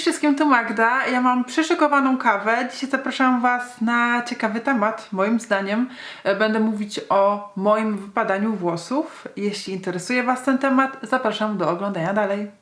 Wszystkim, tu Magda. Ja mam przyszykowaną kawę. Dzisiaj zapraszam Was na ciekawy temat, moim zdaniem. E, Będę mówić o moim wypadaniu włosów. Jeśli interesuje Was ten temat, zapraszam do oglądania dalej.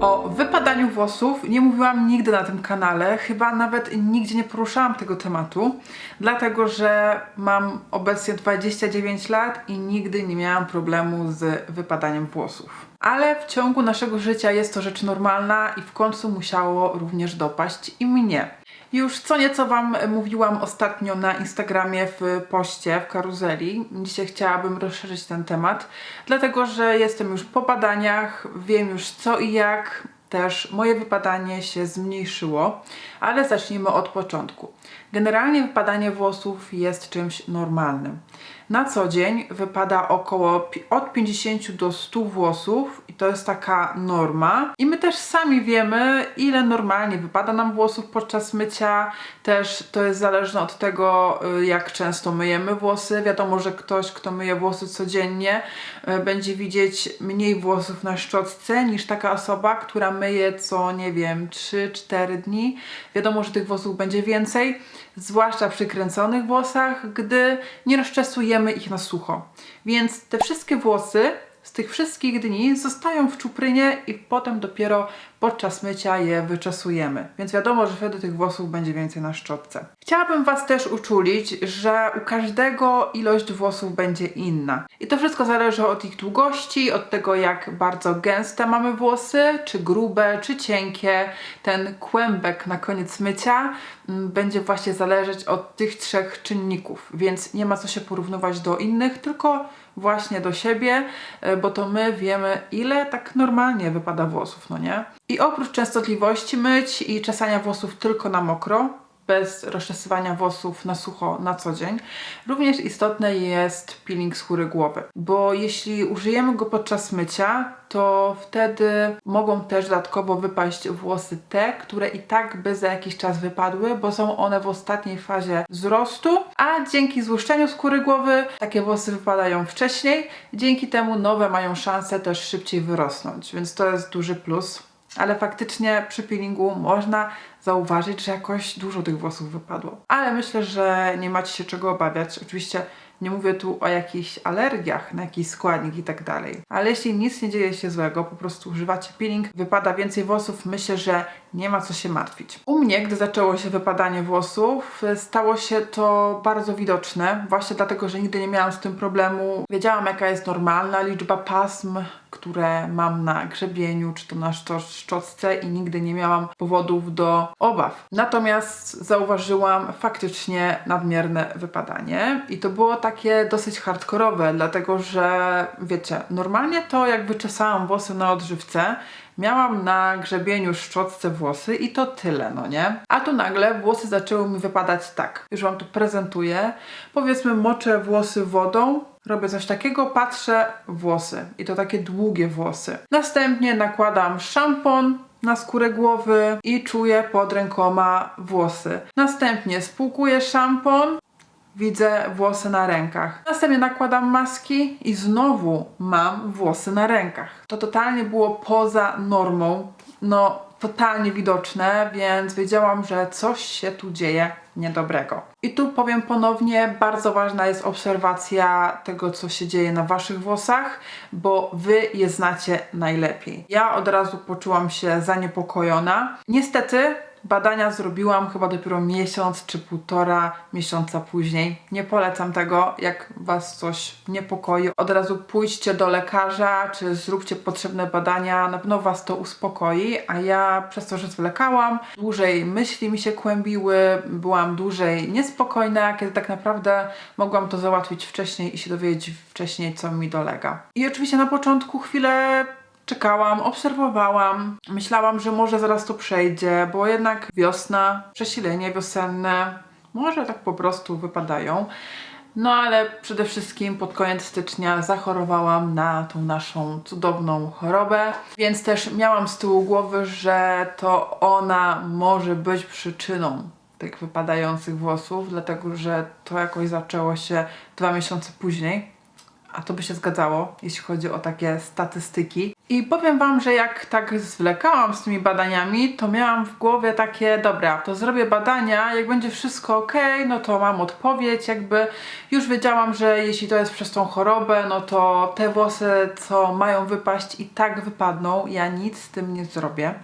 O wypadaniu włosów nie mówiłam nigdy na tym kanale, chyba nawet nigdzie nie poruszałam tego tematu, dlatego że mam obecnie 29 lat i nigdy nie miałam problemu z wypadaniem włosów. Ale w ciągu naszego życia jest to rzecz normalna i w końcu musiało również dopaść i mnie. Już co nieco Wam mówiłam ostatnio na Instagramie w poście, w karuzeli. Dzisiaj chciałabym rozszerzyć ten temat, dlatego że jestem już po badaniach, wiem już co i jak. Też moje wypadanie się zmniejszyło, ale zacznijmy od początku. Generalnie wypadanie włosów jest czymś normalnym. Na co dzień wypada około od 50 do 100 włosów i to jest taka norma. I my też sami wiemy, ile normalnie wypada nam włosów podczas mycia. Też to jest zależne od tego, y, jak często myjemy włosy. Wiadomo, że ktoś, kto myje włosy codziennie, y, będzie widzieć mniej włosów na szczotce niż taka osoba, która myje co, nie wiem, 3-4 dni. Wiadomo, że tych włosów będzie więcej, zwłaszcza przy kręconych włosach, gdy nie rozczesujemy ich na sucho. Więc te wszystkie włosy z tych wszystkich dni zostają w czuprynie i potem dopiero podczas mycia je wyczesujemy. Więc wiadomo, że wtedy tych włosów będzie więcej na szczotce. Chciałabym Was też uczulić, że u każdego ilość włosów będzie inna. I to wszystko zależy od ich długości, od tego jak bardzo gęste mamy włosy, czy grube, czy cienkie. Ten kłębek na koniec mycia będzie właśnie zależeć od tych trzech czynników, więc nie ma co się porównywać do innych, tylko właśnie do siebie, e, bo to my wiemy, ile tak normalnie wypada włosów, no nie? I oprócz częstotliwości myć i czesania włosów tylko na mokro, bez rozczesywania włosów na sucho na co dzień, również istotny jest peeling skóry głowy, bo jeśli użyjemy go podczas mycia, to wtedy mogą też dodatkowo wypaść włosy te, które i tak by za jakiś czas wypadły, bo są one w ostatniej fazie wzrostu, a dzięki złuszczeniu skóry głowy takie włosy wypadają wcześniej, dzięki temu nowe mają szansę też szybciej wyrosnąć, więc to jest duży plus. Ale faktycznie przy peelingu można zauważyć, że jakoś dużo tych włosów wypadło. Ale myślę, że nie macie się czego obawiać. Oczywiście nie mówię tu o jakichś alergiach na jakiś składnik i tak dalej. Ale jeśli nic nie dzieje się złego, po prostu używacie peeling, wypada więcej włosów, myślę, że nie ma co się martwić. U mnie, gdy zaczęło się wypadanie włosów, stało się to bardzo widoczne, właśnie dlatego, że nigdy nie miałam z tym problemu. Wiedziałam, jaka jest normalna liczba pasm, które mam na grzebieniu, czy to na szczo- szczotce i nigdy nie miałam powodów do obaw. Natomiast zauważyłam faktycznie nadmierne wypadanie i to było takie dosyć hardkorowe, dlatego że wiecie, normalnie to jak wyczesałam włosy na odżywce, Miałam na grzebieniu szczotce włosy i to tyle, no nie? A tu nagle włosy zaczęły mi wypadać tak. Już Wam tu prezentuję. Powiedzmy, moczę włosy wodą, robię coś takiego, patrzę, włosy. I to takie długie włosy. Następnie nakładam szampon, na skórę głowy i czuję pod rękoma włosy. Następnie spłukuję szampon, widzę włosy na rękach. Następnie nakładam maski i znowu mam włosy na rękach. To totalnie było poza normą, no totalnie widoczne, więc wiedziałam, że coś się tu dzieje niedobrego. I tu powiem ponownie, bardzo ważna jest obserwacja tego, co się dzieje na waszych włosach, bo wy je znacie najlepiej. Ja od razu poczułam się zaniepokojona. Niestety Badania zrobiłam chyba dopiero miesiąc czy półtora miesiąca później. Nie polecam tego, jak Was coś niepokoi. Od razu pójdźcie do lekarza, czy zróbcie potrzebne badania, na pewno Was to uspokoi. A ja przez to, że zwlekałam, dłużej myśli mi się kłębiły, byłam dłużej niespokojna, kiedy tak naprawdę mogłam to załatwić wcześniej i się dowiedzieć wcześniej, co mi dolega. I oczywiście na początku chwilę Czekałam, obserwowałam, myślałam, że może zaraz to przejdzie, bo jednak wiosna, przesilenie wiosenne, może tak po prostu wypadają. No ale przede wszystkim pod koniec stycznia zachorowałam na tą naszą cudowną chorobę, więc też miałam z tyłu głowy, że to ona może być przyczyną tych wypadających włosów, dlatego że to jakoś zaczęło się dwa miesiące później. A to by się zgadzało, jeśli chodzi o takie statystyki. I powiem Wam, że jak tak zwlekałam z tymi badaniami, to miałam w głowie takie, dobra, to zrobię badania, jak będzie wszystko ok, no to mam odpowiedź, jakby już wiedziałam, że jeśli to jest przez tą chorobę, no to te włosy, co mają wypaść i tak wypadną, ja nic z tym nie zrobię.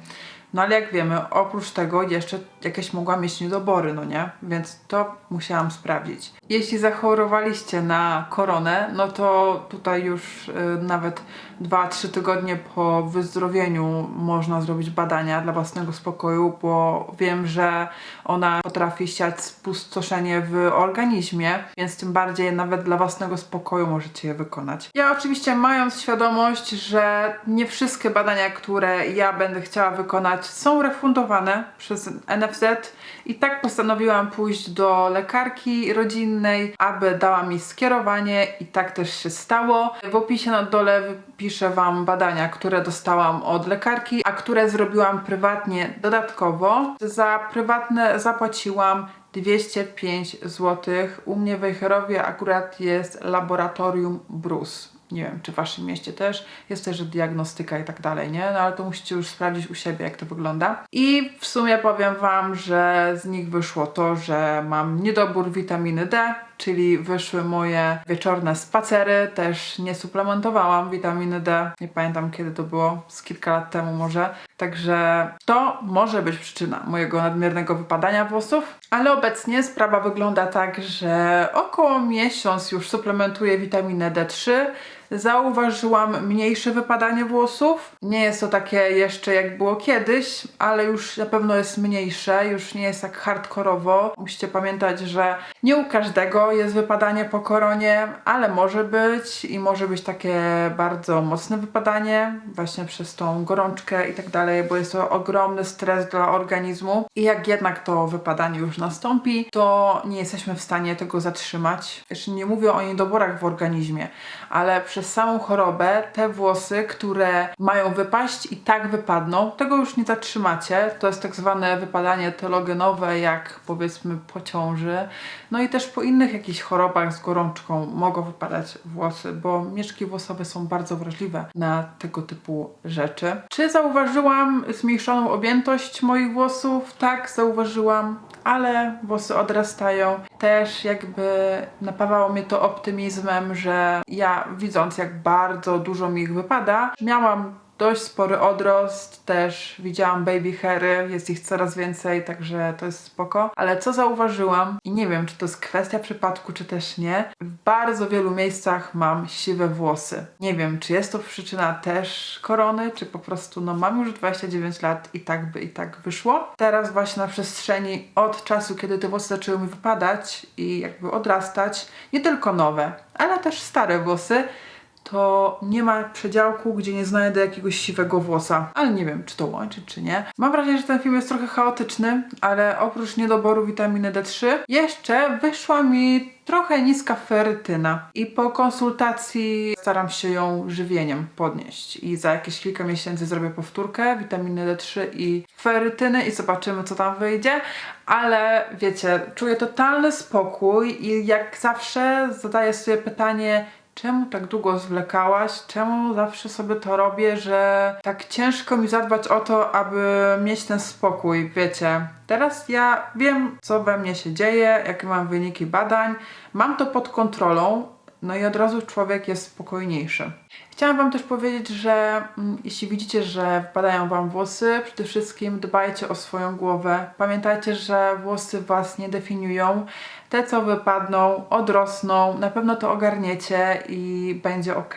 No ale jak wiemy, oprócz tego jeszcze jakieś mogłam mieć niedobory, no nie? Więc to musiałam sprawdzić. Jeśli zachorowaliście na koronę, no to tutaj już y, nawet 2-3 tygodnie po wyzdrowieniu można zrobić badania dla własnego spokoju, bo wiem, że ona potrafi siać spustoszenie w organizmie, więc tym bardziej nawet dla własnego spokoju możecie je wykonać. Ja oczywiście mając świadomość, że nie wszystkie badania, które ja będę chciała wykonać są refundowane przez NFZ i tak postanowiłam pójść do lekarki rodzinnej, aby dała mi skierowanie i tak też się stało. W opisie na dole piszę Wam badania, które dostałam od lekarki, a które zrobiłam prywatnie dodatkowo. Za prywatne zapłaciłam 205 zł. U mnie w akurat jest laboratorium Bruce. Nie wiem, czy w Waszym mieście też jest też diagnostyka i tak dalej, nie? No ale to musicie już sprawdzić u siebie, jak to wygląda. I w sumie powiem Wam, że z nich wyszło to, że mam niedobór witaminy D, czyli wyszły moje wieczorne spacery. Też nie suplementowałam witaminy D. Nie pamiętam kiedy to było, z kilka lat temu może. Także to może być przyczyna mojego nadmiernego wypadania włosów. Ale obecnie sprawa wygląda tak, że około miesiąc już suplementuję witaminę D3 zauważyłam mniejsze wypadanie włosów. Nie jest to takie jeszcze jak było kiedyś, ale już na pewno jest mniejsze, już nie jest tak hardkorowo. Musicie pamiętać, że nie u każdego jest wypadanie po koronie, ale może być i może być takie bardzo mocne wypadanie, właśnie przez tą gorączkę i tak dalej, bo jest to ogromny stres dla organizmu. I jak jednak to wypadanie już nastąpi, to nie jesteśmy w stanie tego zatrzymać. Jeszcze nie mówię o niedoborach w organizmie, ale przez samą chorobę te włosy, które mają wypaść i tak wypadną, tego już nie zatrzymacie. To jest tak zwane wypadanie telogenowe, jak powiedzmy po ciąży. No i też po innych jakichś chorobach z gorączką mogą wypadać włosy, bo mieszki włosowe są bardzo wrażliwe na tego typu rzeczy. Czy zauważyłam zmniejszoną objętość moich włosów? Tak, zauważyłam ale włosy odrastają. Też jakby napawało mnie to optymizmem, że ja widząc jak bardzo dużo mi ich wypada, miałam dość spory odrost, też widziałam baby hairy, jest ich coraz więcej, także to jest spoko. Ale co zauważyłam, i nie wiem, czy to jest kwestia przypadku, czy też nie, w bardzo wielu miejscach mam siwe włosy. Nie wiem, czy jest to przyczyna też korony, czy po prostu, no mam już 29 lat i tak by i tak wyszło. Teraz właśnie na przestrzeni od czasu, kiedy te włosy zaczęły mi wypadać i jakby odrastać, nie tylko nowe, ale też stare włosy, to nie ma przedziałku, gdzie nie znajdę jakiegoś siwego włosa. Ale nie wiem, czy to łączy, czy nie. Mam wrażenie, że ten film jest trochę chaotyczny, ale oprócz niedoboru witaminy D3 jeszcze wyszła mi trochę niska ferytyna i po konsultacji staram się ją żywieniem podnieść i za jakieś kilka miesięcy zrobię powtórkę witaminy D3 i ferytyny i zobaczymy co tam wyjdzie, ale wiecie, czuję totalny spokój i jak zawsze zadaję sobie pytanie czemu tak długo zwlekałaś, czemu zawsze sobie to robię, że tak ciężko mi zadbać o to, aby mieć ten spokój, wiecie. Teraz ja wiem, co we mnie się dzieje, jakie mam wyniki badań, mam to pod kontrolą, no i od razu człowiek jest spokojniejszy. Chciałam Wam też powiedzieć, że mm, jeśli widzicie, że wpadają Wam włosy, przede wszystkim dbajcie o swoją głowę. Pamiętajcie, że włosy Was nie definiują. Te, co wypadną, odrosną, na pewno to ogarniecie i będzie ok.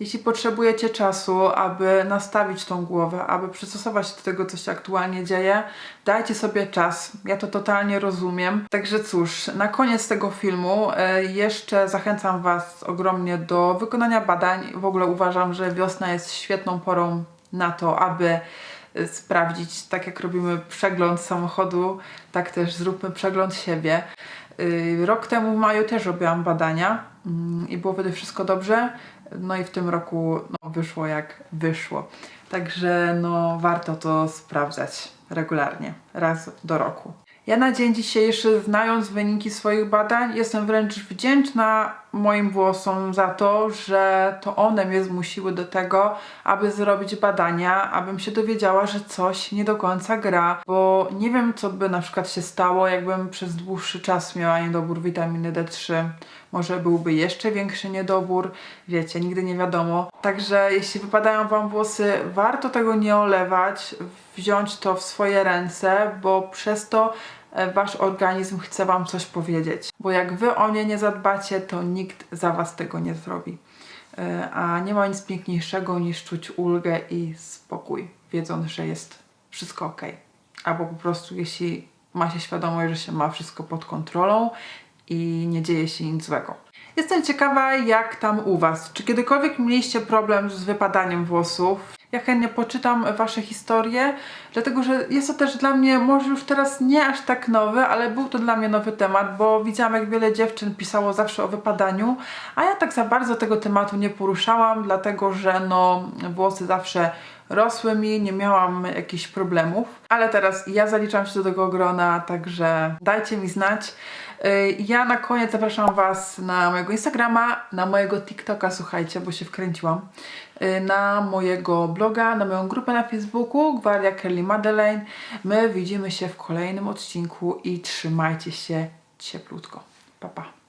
Jeśli potrzebujecie czasu, aby nastawić tą głowę, aby przystosować się do tego, co się aktualnie dzieje, dajcie sobie czas. Ja to totalnie rozumiem. Także cóż, na koniec tego filmu e, jeszcze zachęcam Was ogromnie do wykonania badań. W ogóle uważam, że wiosna jest świetną porą na to, aby e, sprawdzić, tak jak robimy przegląd samochodu, tak też zróbmy przegląd siebie. E, rok temu w maju też robiłam badania mm, i było wtedy wszystko dobrze. No i w tym roku no, wyszło jak wyszło. Także no, warto to sprawdzać regularnie, raz do roku. Ja na dzień dzisiejszy, znając wyniki swoich badań, jestem wręcz wdzięczna moim włosom za to, że to one mnie zmusiły do tego, aby zrobić badania, abym się dowiedziała, że coś nie do końca gra, bo nie wiem, co by na przykład się stało, jakbym przez dłuższy czas miała niedobór witaminy D3. Może byłby jeszcze większy niedobór, wiecie, nigdy nie wiadomo. Także jeśli wypadają Wam włosy, warto tego nie olewać, wziąć to w swoje ręce, bo przez to Wasz organizm chce Wam coś powiedzieć. Bo jak Wy o nie nie zadbacie, to nikt za Was tego nie zrobi. E, A nie ma nic piękniejszego niż czuć ulgę i spokój, wiedząc, że jest wszystko ok. Albo po prostu, jeśli ma się świadomość, że się ma wszystko pod kontrolą i nie dzieje się nic złego. Jestem ciekawa, jak tam u Was. Czy kiedykolwiek mieliście problem z wypadaniem włosów? Ja chętnie poczytam Wasze historie, dlatego że jest to też dla mnie, może już teraz nie aż tak nowy, ale był to dla mnie nowy temat, bo widziałam, jak wiele dziewczyn pisało zawsze o wypadaniu, a ja tak za bardzo tego tematu nie poruszałam, dlatego że no, włosy zawsze rosły mi, nie miałam jakichś problemów, ale teraz ja zaliczam się do tego grona, także dajcie mi znać. Yy, Ja na koniec zapraszam Was na mojego Instagrama, na mojego TikToka, słuchajcie, bo się wkręciłam, yy, na mojego bloga, na moją grupę na Facebooku, Gwaria Kelly Madeleine. My widzimy się w kolejnym odcinku i trzymajcie się cieplutko. Pa, pa.